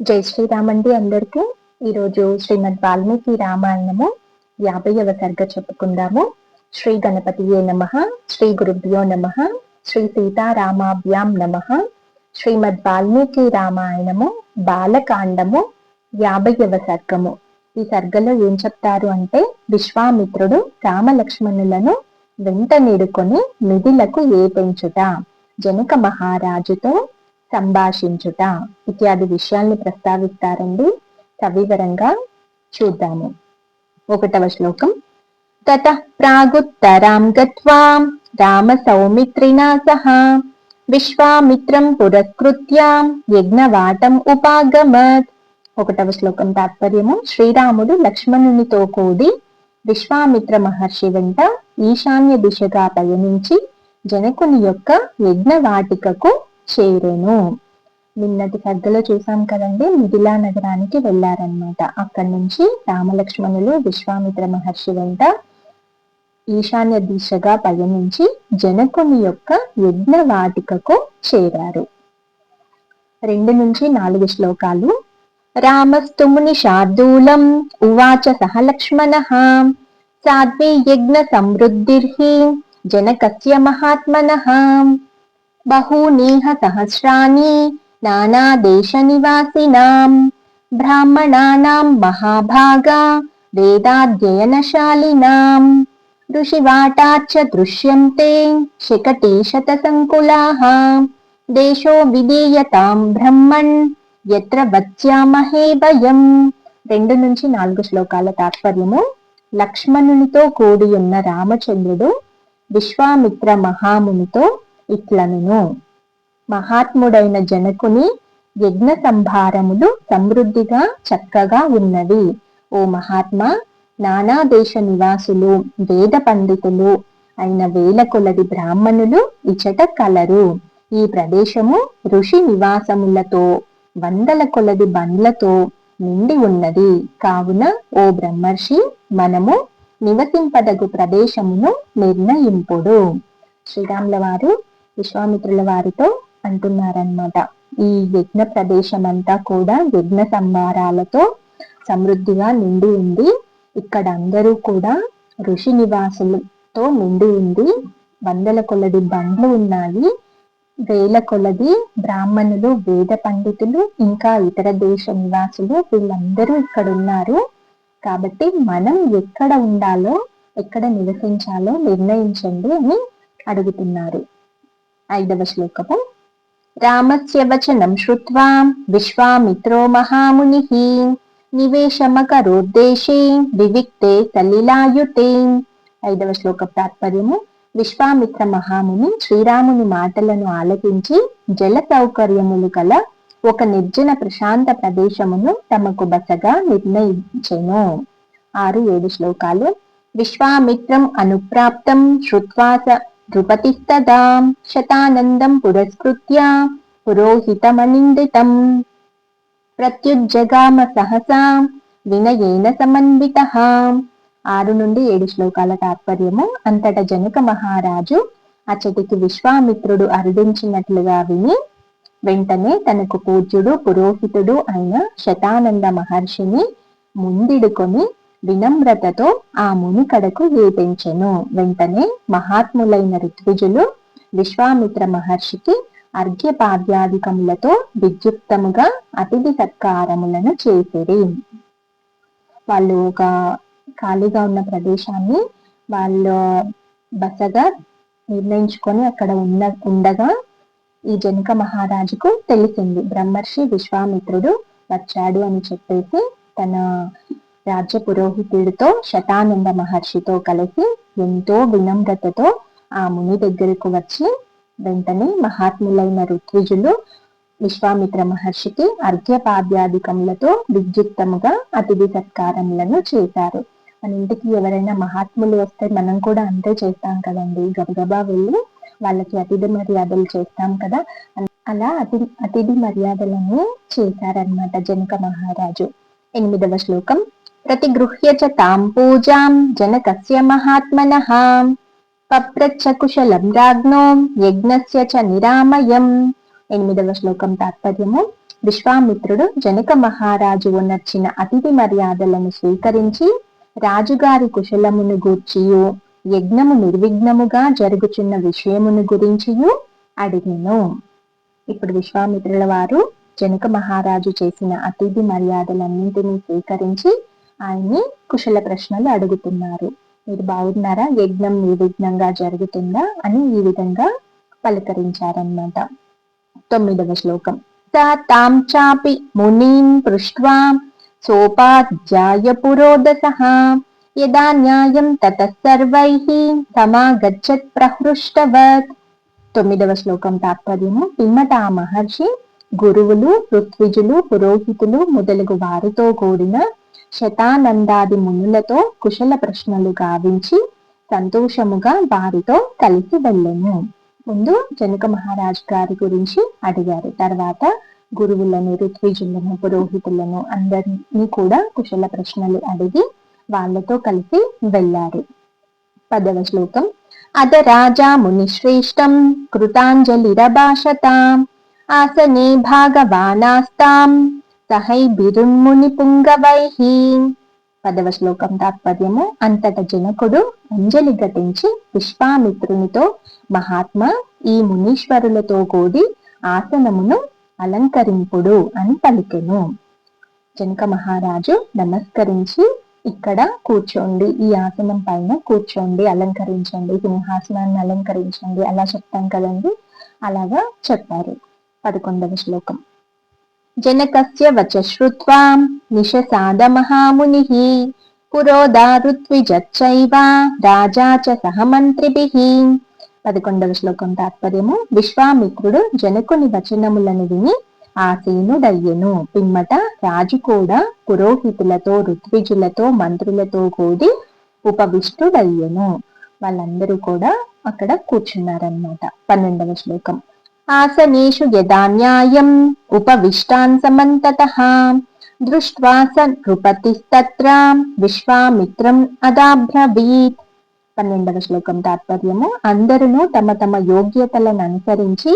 జై శ్రీరామండి అందరికీ. ఈరోజు శ్రీమద్ వాల్మీకి రామాయణము యాభైవ సర్గ చెప్పుకుందాము. శ్రీ గణపతియే నమ శ్రీ గురుభ్యో నమ శ్రీ సీతారామాభ్యాం నమ. శ్రీమద్ వాల్మీకి రామాయణము బాలకాండము యాభైవ సర్గము. ఈ సర్గలో ఏం చెప్తారు అంటే విశ్వామిత్రుడు రామలక్ష్మణులను వెంట నిడుకొని నిధులకు ఏ పెంచుట జనక మహారాజుతో సంభాషించుట ఇత్యాది విషయాల్ని ప్రస్తావిస్తారండి. సవివరంగా చూద్దాము. ఒకటవ శ్లోకం. తత ప్రాగుత్తరాం గత్వా రామ సౌమిత్రినా సహ విశ్వామిత్రం పురస్కృత్య యజ్ఞవాటం ఉపాగమత్. ఒకటవ శ్లోకం తాత్పర్యము. శ్రీరాముడు లక్ష్మణునితో కూడి విశ్వామిత్ర మహర్షి వెంట ఈశాన్య దిశగా పయనించి జనకుని యొక్క యజ్ఞవాటికకు చేరేను. నిన్నటి సర్గలో చూసాం కదండి మిథిలా నగరానికి వెళ్ళారనమాట అక్కడి నుంచి రామలక్ష్మణులు విశ్వామిత్ర మహర్షి వెంట ఈశాన్య దిశగా పయనించి జనకుని యొక్క యజ్ఞ వాటికకు చేరారు. రెండు నుంచి నాలుగు శ్లోకాలు. రామస్తుముని శార్దూలం ఉవాచ సహ లక్ష్మణ సాధ్వీ యజ్ఞ సమృద్ధిర్హి జనకస్య మహాత్మన బహూనీహ సహస్రాణి నానాదేశనివాసినాం బ్రాహ్మణానాం మహాభాగా వేదాధ్యయనశాలినాం ఋషివాటాచ్చ దృశ్యంతే శకటీశతసంకులాः దేశో విధేయతాం బ్రహ్మణ్ ఎత్ర వచ్చామహే భయం రెండు నుంచి నాలుగు శ్లోకాల తాత్పర్యము. లక్ష్మణునితో కూడి ఉన్న రామచంద్రుడు విశ్వామిత్ర మహామునితో ఇట్లనెను. మహాత్ముడైన జనకుని యజ్ఞ సంభారములు సమృద్ధిగా చక్కగా ఉన్నవి. ఓ మహాత్మా నానా దేశ నివాసులు వేద పండితులు అయిన వేల కొలది బ్రాహ్మణులు ఇచట కలరు. ఈ ప్రదేశము ఋషి నివాసములతో వందల కొలది బండ్లతో నిండి ఉన్నది. కావున ఓ బ్రహ్మర్షి మనము నివసింపదగు ప్రదేశమును నిర్ణయింపుడు. శ్రీరాముల వారు విశ్వామిత్రుల వారితో అంటున్నారనమాట ఈ యజ్ఞ ప్రదేశం అంతా కూడా యజ్ఞ సంభారాలతో సమృద్ధిగా నిండి ఉంది ఇక్కడ అందరూ కూడా ఋషి నివాసులతో నిండి ఉంది వందల కొలది బండ్లు ఉన్నాయి వేల కొలది బ్రాహ్మణులు వేద పండితులు ఇంకా ఇతర దేశ నివాసులు వీళ్ళందరూ ఇక్కడ ఉన్నారు కాబట్టి మనం ఎక్కడ ఉండాలో ఎక్కడ నివసించాలో నిర్ణయించండి అని అడుగుతున్నారు. ఐదవ శ్లోకము రామస్య వచనం శ్రుత్వా విశ్వామిత్రో మహాముని నివేశమకరోద్దేశే వివిక్తే సలిలాయుతే ఐదవ శ్లోక తాత్పర్యము విశ్వామిత్ర మహాముని శ్రీరాముని మాటలను ఆలకించి జల సౌకర్యములు గల ఒక నిర్జన ప్రశాంత ప్రదేశమును తమకు బసగా నిర్ణయించెను. ఆరు ఏడు శ్లోకాలు విశ్వామిత్రం అనుప్రాప్తం శ్రుత్వాస నృపతిస్తదా శతానందం పురస్కృత్య పురోహితమనిందితం ప్రత్యుజ్జగామ సహసా వినయేన సమన్విత ఆరు నుండి ఏడు శ్లోకాల తాత్పర్యము అంతట జనక మహారాజు అచటికి విశ్వామిత్రుడు అరుదించినట్లుగా విని వెంటనే తనకు పూజ్యుడు పురోహితుడు అయిన శతానంద మహర్షిని ముందిడుకొని వినమ్రతతో ఆ మునికడకు వేపించెను. వెంటనే మహాత్ములైన ఋత్విజులు విశ్వామిత్ర మహర్షికి అర్ఘ్యపాద్యాధికములతో విద్యుక్తముగా అతిథి సత్కారములను చేసిరి. వాళ్ళు ఒక ఖాళీగా ఉన్న ప్రదేశాన్ని వాళ్ళు బసగా నిర్ణయించుకొని అక్కడ ఉన్న ఉండగా ఈ జనక మహారాజుకు తెలిసింది. బ్రహ్మర్షి విశ్వామిత్రుడు వచ్చాడు అని చెప్పేసి తన రాజ్య పురోహితుడితో శతానంద మహర్షితో కలిసి ఎంతో వినమ్రతతో ఆ ముని దగ్గరకు వచ్చి వెంటనే మహాత్ములైన ఋత్విజులు విశ్వామిత్ర మహర్షికి అర్ఘ్యపాద్యాధికములతో విద్యుక్తముగా అతిథి సత్కారములను చేశారు. మన ఇంటికి ఎవరైనా మహాత్ములు వస్తే మనం కూడా అంతే చేస్తాం కదండి. గబగబా వెళ్ళి వాళ్ళకి అతిథి మర్యాదలు చేస్తాం కదా. అలా అతి అతిథి మర్యాదలను చేశారనమాట జనక మహారాజు. ఎనిమిదవ శ్లోకం. ప్రతిగృహ్య చ తాం పూజాం జనకస్య మహాత్మనః పప్రచ్చ కుశలం రాజ్ఞో యజ్ఞస్య చ నిరామయం ఎనిమిదవ శ్లోకం తాత్పర్యము విశ్వామిత్రుడు జనక మహారాజు నచ్చిన అతిథి మర్యాదలను స్వీకరించి రాజుగారి కుశలమును గూర్చియు యజ్ఞము నిర్విఘ్నముగా జరుగుచున్న విషయమును గురించియు అడిగిను ఇప్పుడు విశ్వామిత్రుల వారు జనక మహారాజు చేసిన అతిథి మర్యాదలన్నింటినీ స్వీకరించి ఆయన్ని కుశల ప్రశ్నలు అడుగుతున్నారు. మీరు బాగున్నారా? యజ్ఞం నిర్విఘ్నంగా జరుగుతుందా? అని ఈ విధంగా పలకరించారన్నమాట. తొమ్మిదవ శ్లోకం. తాం చాపి మునీం పృష్ట్వా సోపాధ్యాయ పురోదసః యదా న్యాయం తత సర్వై సమాగచ్చత్ ప్రహృష్టవత్. తొమ్మిదవ శ్లోకం తాత్పర్యము. పిమ్మట ఆ మహర్షి గురువులు ఋత్విజులు పురోహితులు మొదలగు వారితో కూడిన శతానందాది మునులతో కుశల ప్రశ్నలు గావించి సంతోషముగా వారితో కలిసి వెళ్ళను. ముందు జనక మహారాజ్ గారి గురించి అడిగారు. తర్వాత గురువులను ఋత్విజులను పురోహితులను అందరినీ కూడా కుశల ప్రశ్నలు అడిగి వాళ్ళతో కలిసి వెళ్ళారు. పదవ శ్లోకం. అద రాజా మునిశ్రేష్టం కృతాంజలిరభాషతాం ఆసనే భాగవానాస్తాం సహై బిరున్ముని పుంగవైః పదవ శ్లోకం తాత్పర్యము. అంతట జనకుడు అంజలి ఘటించి విశ్వామిత్రునితో మహాత్మ ఈ మునీశ్వరులతో కూడి ఆసనమును అలంకరింపుడు అని పలికెను. జనక మహారాజు నమస్కరించి ఇక్కడ కూర్చోండి ఈ ఆసనం పైన కూర్చోండి అలంకరించండి సింహాసనాన్ని అలంకరించండి అలా చెప్తాం కదండి అలాగా చెప్పారు. పదకొండవ శ్లోకం. జనకస్య వచ శ్రుత్వా నిశసాద మహాముని పురోదారుత్విజచ్చైవ రాజా చ సహ సహమంత్రిభిః పదకొండవ శ్లోకం తాత్పర్యము విశ్వామిత్రుడు జనకుని వచనములను విని ఆసీనుడయ్యెను. పిమ్మట రాజు కూడా పురోహితులతో ఋత్విజులతో మంత్రులతో కూడి ఉపవిష్టుడయ్యెను. వాళ్ళందరూ కూడా అక్కడ కూర్చున్నారన్నమాట. పన్నెండవ శ్లోకం. ఆసనేషు యదా న్యాయం ఉపవిష్టాన్ సమంతతః దృష్ట్వా స నృపతిస్తత్ర విశ్వామిత్రం అదాబ్రవీత్ పన్నెండవ శ్లోకం తాత్పర్యము అందరూ తమ తమ యోగ్యతలను అనుసరించి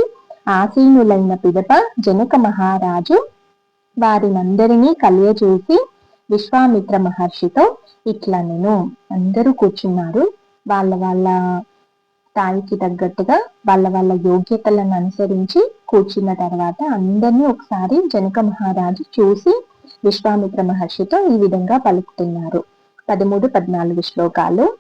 ఆసీనులైన పిదప జనక మహారాజు వారినందరినీ కలియచూసి విశ్వామిత్ర మహర్షితో ఇట్లా నేను అందరూ కూర్చున్నారు. వాళ్ళ వాళ్ళ స్థాయికి తగ్గట్టుగా వాళ్ళ వాళ్ళ యోగ్యతలను అనుసరించి కూర్చున్న తర్వాత అందరినీ ఒకసారి జనక మహారాజు చూసి విశ్వామిత్ర మహర్షితో ఈ విధంగా పలుకుతున్నారు. పదమూడు పద్నాలుగు శ్లోకాలు.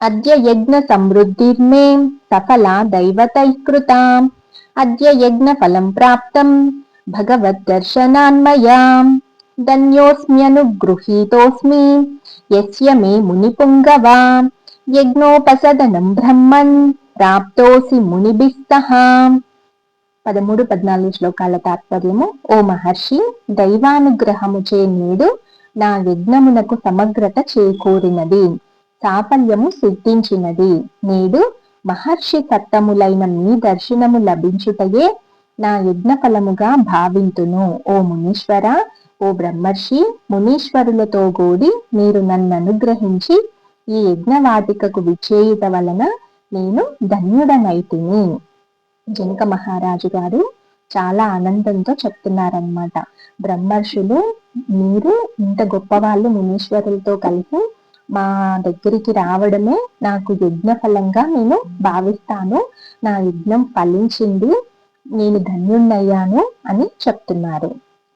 అద్య యజ్ఞ సమృద్ధిర్మే సఫల దైవతైకృతా. అద్య యజ్ఞ ఫలం ప్రాప్తం భగవద్దర్శనాన్మయా ధన్యోస్మ్యనుగృహీతోస్మి. యస్య మే మునిపుంగవాం యజ్ఞోపసదనం బ్రహ్మన్ ప్రాప్తోసి మునిభిస్తః. పదమూడు పద్నాలుగు శ్లోకాల తాత్పర్యము. ఓ మహర్షి దైవానుగ్రహముచే నేడు నా యజ్ఞమునకు సమగ్రత చేకూరినది సాఫల్యము సిద్ధించినది. నేడు మహర్షి సత్తములైన మీ దర్శనము లభించుటయే నా యజ్ఞ ఫలముగా భావింతును. ఓ మునీశ్వర ఓ బ్రహ్మర్షి మునీశ్వరులతో గూడి మీరు నన్ను అనుగ్రహించి ఈ యజ్ఞవాటికకు విచేయుత వలన నేను ధన్యుడనైతిని. జనక మహారాజు గారు చాలా ఆనందంతో చెప్తున్నారనమాట బ్రహ్మర్షులు మీరు ఇంత గొప్పవాళ్ళు మునీశ్వరులతో కలిసి మా దగ్గరికి రావడమే నాకు యజ్ఞ ఫలంగా నేను భావిస్తాను. నా యజ్ఞం ఫలించింది నేను ధన్యుణ్ణయ్యాను అని చెప్తున్నారు.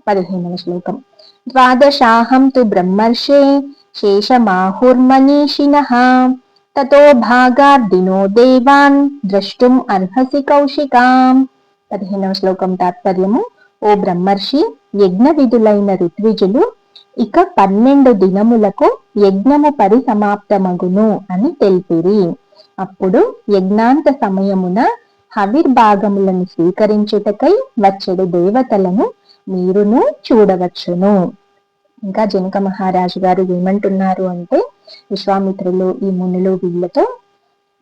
పదిహేనవ శ్లోకం. ద్వాదశాహం తు బ్రహ్మర్షే శేషమాహుర్మనీషిణ తతో భాగార్దినో దేవాన్ ద్రష్టుం అర్హసి కౌశికాం పదిహేనవ శ్లోకం తాత్పర్యము ఓ బ్రహ్మర్షి యజ్ఞ విధులైన ఋత్విజులు ఇక పన్నెండు దినములకు యజ్ఞము పరిసమాప్తమగును అని తెలిపిరి. అప్పుడు యజ్ఞాంత సమయమున హవిర్భాగములను స్వీకరించుటకై వచ్చేడు దేవతలను మీరును చూడవచ్చును. ఇంకా జనక మహారాజు గారు ఏమంటున్నారు అంటే విశ్వామిత్రులు ఈ మునులు వీళ్ళతో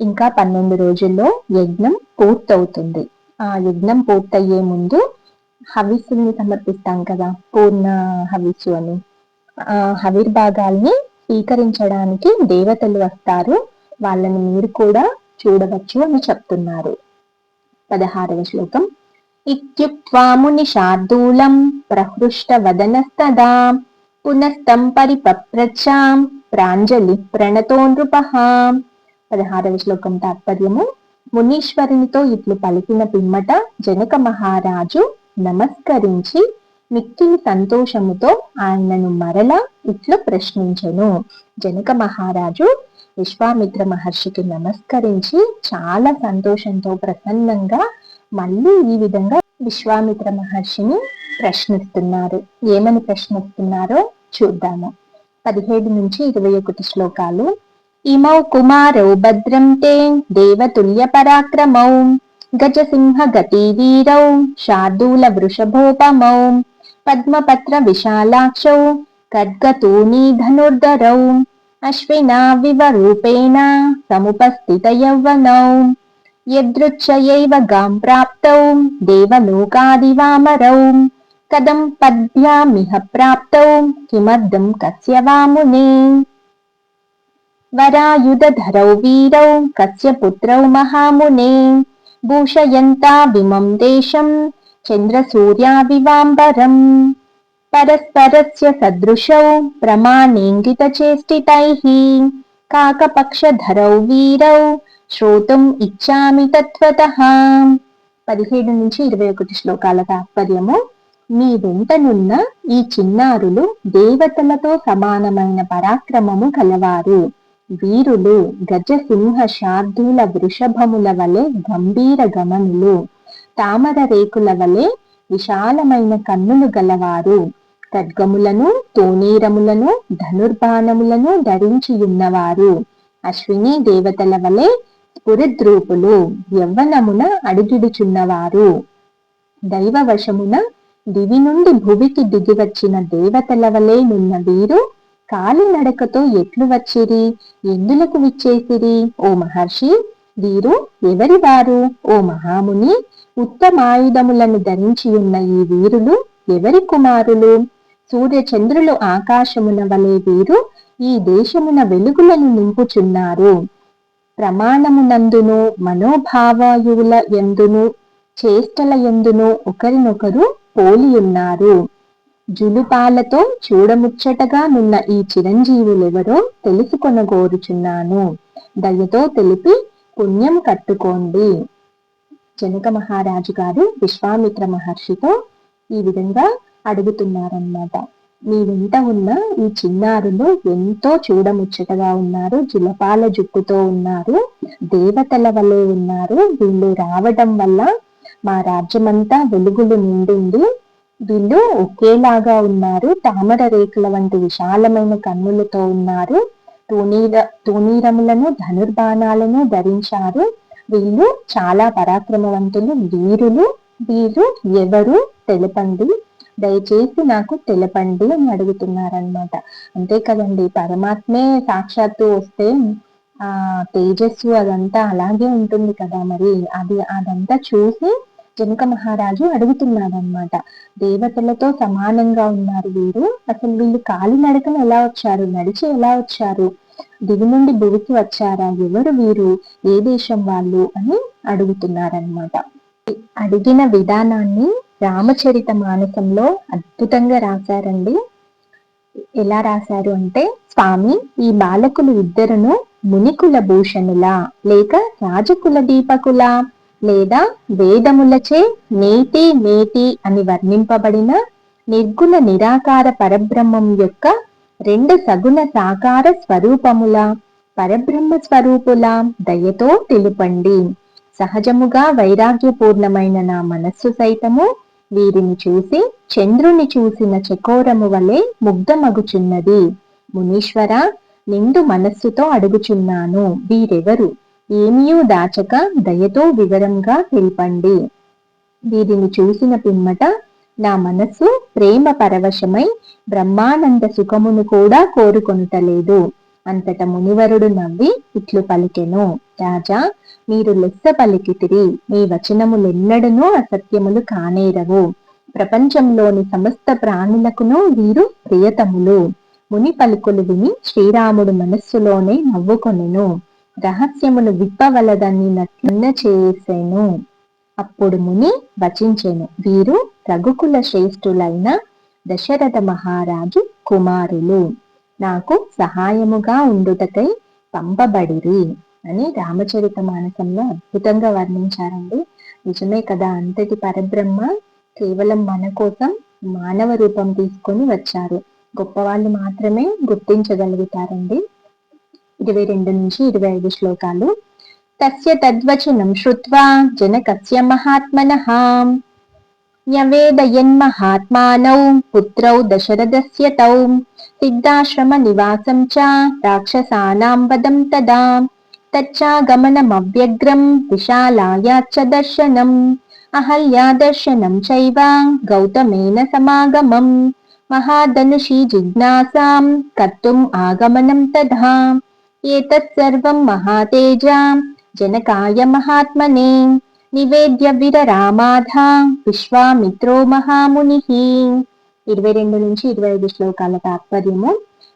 ఇంకా పన్నెండు రోజుల్లో యజ్ఞం పూర్తవుతుంది. ఆ యజ్ఞం పూర్తయ్యే ముందు హవిస్సుల్ని సమర్పిస్తాం కదా పూర్ణ హవిస్సు అని. ఆ హవిర్భాగాల్ని స్వీకరించడానికి దేవతలు వస్తారు వాళ్ళని మీరు కూడా చూడవచ్చు అని చెప్తున్నారు. పదహారవ శ్లోకం. ఇత్యుక్వాముని శార్దూలం ప్రహృష్ట వదనస్తదా పునస్తం పరిపప్రచ్చాం ప్రాంజలి ప్రణతో నృపః పదహారవ శ్లోకం తాత్పర్యము మునీశ్వరునితో ఇట్లు పలికిన పిమ్మట జనక మహారాజు నమస్కరించి మిక్కిలి సంతోషముతో ఆయనను మరల ఇట్లు ప్రశ్నించెను. జనక మహారాజు విశ్వామిత్ర మహర్షికి నమస్కరించి చాలా సంతోషంతో ప్రసన్నంగా మళ్ళీ ఈ విధంగా విశ్వామిత్ర మహర్షిని ప్రశ్నిస్తున్నారు. ఏమని ప్రశ్నిస్తున్నారో చూద్దాము. పదిహేడు నుంచి ఇరవై ఒకటి శ్లోకాలు. ఇమౌ కుమారౌ భద్రం తే దేవతుల్య పరాక్రమౌ. గజసింహ గతి వీరౌ శార్దూల వృషభోపమౌ. పద్మపత్ర విశాలాక్షౌ. ఖడ్గతూనీ ధనుర్ధరౌ. అశ్వినా వివరూపేణ సముపస్థిత యౌవనౌ యదృచ్ఛయైవ గాం ప్రాప్తౌ. దేవలోకాదివామరౌ. కదం పద్భ్యామిహ ప్రాప్తౌ కిమర్థం కస్య వామునే వరాయుధరౌ వీరౌ కస్య పుత్రౌ మహామునే భూషయంతా విమం దేశం చంద్రసూర్యావివాంబరం పరస్పరస్య సదృశౌ ప్రమాణేంగితచేష్టితైః కాకపక్షధరౌ వీరౌ శ్రోతుం ఇచ్చామి తత్వత పదిహేడు నుంచి ఇరవై ఒకటి శ్లోకాల తాత్పర్యము మీ వెంటనున్న ఈ చిన్నారులు దేవతలతో సమానమైన పరాక్రమము కలవారు. వీరులు గజసింహ శార్దూల వృషభముల వలె గంభీర గమనులు. తామర రేకుల వలె విశాలమైన కన్నులు గలవారు. ఖడ్గములను తోనీరములను ధనుర్బాణములను ధరించి ఉన్నవారు అశ్విని దేవతల వలె స్ఫురిద్రూపులు యవ్వనమున అడుగిడుచున్నవారు. దైవవశమున దివి నుండి భువికి దిగివచ్చిన దేవతల వలె నున్న వీరు కాలినడకతో ఎట్లు వచ్చిరి? ఎందులకు విచ్చేసిరి? ఓ మహర్షి వీరు ఎవరి వారు? ఓ మహాముని ఉత్తమాయుధములను ధరించి ఉన్న ఈ వీరులు ఎవరి కుమారులు? సూర్య చంద్రులు ఆకాశమున వలె వీరు ఈ దేశమున వెలుగులను నింపుచున్నారు. ప్రమాణమునందును మనోభావాయువుల ఎందును చేష్టల ఎందును ఒకరినొకరు పోలియున్నారు. జులుపాలతో చూడముచ్చటగా నున్న ఈ చిరంజీవులెవరో తెలుసుకొనగోరుచున్నాను. దయతో తెలిపి పుణ్యం కట్టుకోండి. జనక మహారాజు గారు విశ్వామిత్ర మహర్షితో ఈ విధంగా అడుగుతున్నారన్నమాట. మీ వెంట ఉన్న ఈ చిన్నారులు ఎంతో చూడముచ్చటగా ఉన్నారు జులపాల జుట్టుతో ఉన్నారు దేవతల వలె ఉన్నారు. వీళ్ళు రావడం వల్ల మా రాజ్యమంతా వెలుగులు నిండింది వీళ్ళు ఒకేలాగా ఉన్నారు. తామర రేకుల వంటి విశాలమైన కన్నులతో ఉన్నారు. తూనీర తూనీరములను ధనుర్బాణాలను ధరించారు. వీళ్ళు చాలా పరాక్రమవంతులు వీరులు. వీరు ఎవరు తెలపండి. దయచేసి నాకు తెలపండి అని అడుగుతున్నారనమాట అంతే కదండి. పరమాత్మే సాక్షాత్తు వస్తే ఆ తేజస్సు అదంతా అలాగే ఉంటుంది కదా మరి. అది అదంతా చూసి జనక మహారాజు అడుగుతున్నాడనమాట దేవతలతో సమానంగా ఉన్నారు వీరు. అసలు వీళ్ళు కాలినడకన ఎలా వచ్చారు? నడిచి ఎలా వచ్చారు? దివి నుండి భూమికి వచ్చారా? ఎవరు వీరు? ఏ దేశం వాళ్ళు? అని అడుగుతున్నారనమాట అడిగిన విధానాన్ని రామచరిత మానసంలో అద్భుతంగా రాశారండి. ఎలా రాశారు అంటే స్వామి ఈ బాలకులు ఇద్దరును మునికుల భూషణుల లేక రాజకుల దీపకుల లేదా వేదములచే నేతి నేతి అని వర్ణింపబడిన నిర్గుణ నిరాకార పరబ్రహ్మం యొక్క రెండు సగుణ సాకార స్వరూపముల పరబ్రహ్మ స్వరూపుల దయతో తెలుపండి. సహజముగా వైరాగ్యపూర్ణమైన నా మనస్సు సైతము వీరిని చూసి చంద్రుని చూసిన చకోరము వలె ముగ్ధమగుచున్నది. మునీశ్వర నిండు మనస్సుతో అడుగుచున్నాను. వీరెవరు? ఏమీయూ దాచక దయతో వివరంగా తెలిపండి. వీరిని చూసిన పిమ్మట నా మనస్సు ప్రేమ పరవశమై బ్రహ్మానంద సుఖమును కూడా కోరుకొనుటలేదు. అంతట మునివరుడు నవ్వి ఇట్లు పలికెను. రాజా మీరు లెస్స పలికితిరి. మీ వచనములెన్నడనూ అసత్యములు కానేరవు. ప్రపంచంలోని సమస్త ప్రాణులకును వీరు ప్రియతములు. ముని పలుకులు విని శ్రీరాముడు మనస్సులోనే నవ్వుకొనెను. రహస్యమును విప్పవలదని నట్లున్న చేసేను. అప్పుడు ముని వచించెను వీరు రఘుకుల శ్రేష్ఠులైన దశరథ మహారాజు కుమారులు. నాకు సహాయముగా ఉండుటకై పంపబడిరి అని రామచరిత మానసంలో అద్భుతంగా వర్ణించారండి. నిజమే కదా అంతటి పరబ్రహ్మ కేవలం మన కోసం మానవ రూపం తీసుకొని వచ్చారు. గొప్పవాళ్ళు మాత్రమే గుర్తించగలుగుతారండి. ఇరవై రెండు నుంచి ఇరవై ఐదు శ్లోకాలు. తస్య తద్వచనం శ్రుత్వా జనకస్య మహాత్మనః. న్యవేదయన్మహాత్మానౌ పుత్రౌ దశరథస్య తౌ. సిద్ధాశ్రమ నివాసం చ రాక్షసానాం వదం తదా. తచ్చాగమనమవ్యగ్రం విశాలాయాచ్చ దర్శనం. అహల్యా దర్శనం చైవ గౌతమేన సమాగమం. మహాధనుషి జిజ్ఞాసాం కర్తుం ఆగమనం తథా ఏతత్ సర్వం మహాతేజ జనకాయ మహాత్మనే నివేద్య విరరామాధ విశ్వామిత్రో మహాముని ఇరవై రెండు నుంచి ఇరవై ఐదు శ్లోకాల తాత్పర్యము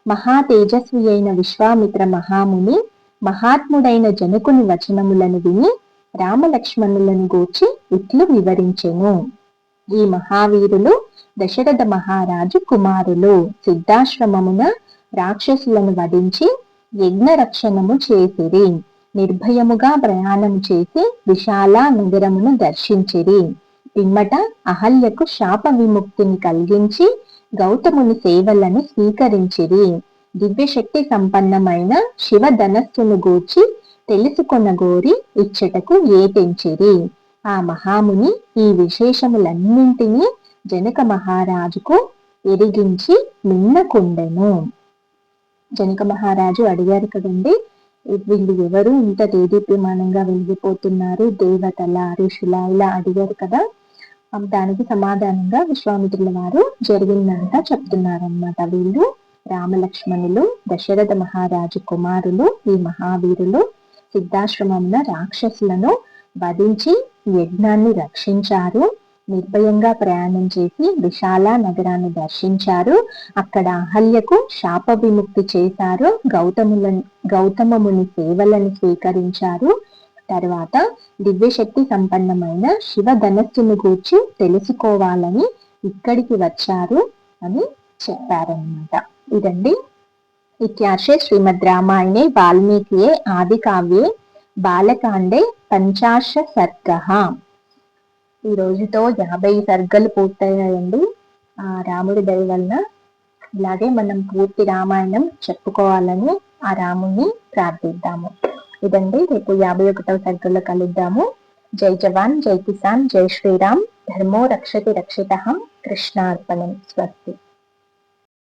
మహా తేజస్వి అయిన విశ్వామిత్ర మహాముని మహాత్ముడైన జనకుని వచనములను విని రామలక్ష్మణులను గూర్చి ఇట్లు వివరించెను. ఈ మహావీరులు దశరథ మహారాజు కుమారులు. సిద్ధాశ్రమమున రాక్షసులను వధించి యజ్ఞ రక్షణము చేసిరి. నిర్భయముగా ప్రయాణం చేసి విశాల నగరమును దర్శించిరి. పిమ్మట అహల్యకు శాప విముక్తిని కలిగించి గౌతముని సేవలను స్వీకరించిరి. దివ్యశక్తి సంపన్నమైన శివ ధనస్సును గూర్చి తెలుసుకొనగోరి ఇచ్చటకు ఏతించిరి. ఆ మహాముని ఈ విశేషములన్నింటినీ జనక మహారాజుకు ఎరిగించి మిన్నకుండెను జనక మహారాజు అడిగారు కదండి. వీళ్ళు ఎవరు? ఇంత దేదీప్యమానంగా వెలిగిపోతున్నారు. దేవతల ఋషుల ఇలా అడిగారు కదా. దానికి సమాధానంగా విశ్వామిత్రుల వారు జరిగిందంతా చెప్తున్నారన్నమాట వీళ్ళు. రామలక్ష్మణులు దశరథ మహారాజు కుమారులు ఈ మహావీరులు సిద్ధాశ్రమంలో రాక్షసులను వధించి యజ్ఞాన్ని రక్షించారు. నిర్భయంగా ప్రయాణం చేసి విశాల నగరాన్ని దర్శించారు. అక్కడ అహల్యకు శాప విముక్తి చేశారు. గౌతముల గౌతమముని సేవలను స్వీకరించారు. తర్వాత దివ్యశక్తి సంపన్నమైన శివ ధనస్సును గూర్చి తెలుసుకోవాలని ఇక్కడికి వచ్చారు అని చెప్పారనమాట ఇదండి. ఇత్యాశే శ్రీమద్ రామాయణే వాల్మీకియే ఆది కావ్యే బాలకాండే పంచాశ సర్గ. ఈ రోజుతో యాభై సర్గలు పూర్తయ్యాయండి ఆ రాముడి దయ వలన ఇలాగే మనం పూర్తి రామాయణం చెప్పుకోవాలని ఆ రాముణ్ణి ప్రార్థిద్దాము. ఇదండి రేపు యాభై ఒకటవ సర్గల్లో కలుద్దాము. జై జవాన్ జై కిసాన్ జై శ్రీరామ్. ధర్మో రక్షతి రక్షిత కృష్ణార్పణం. స్వస్తి.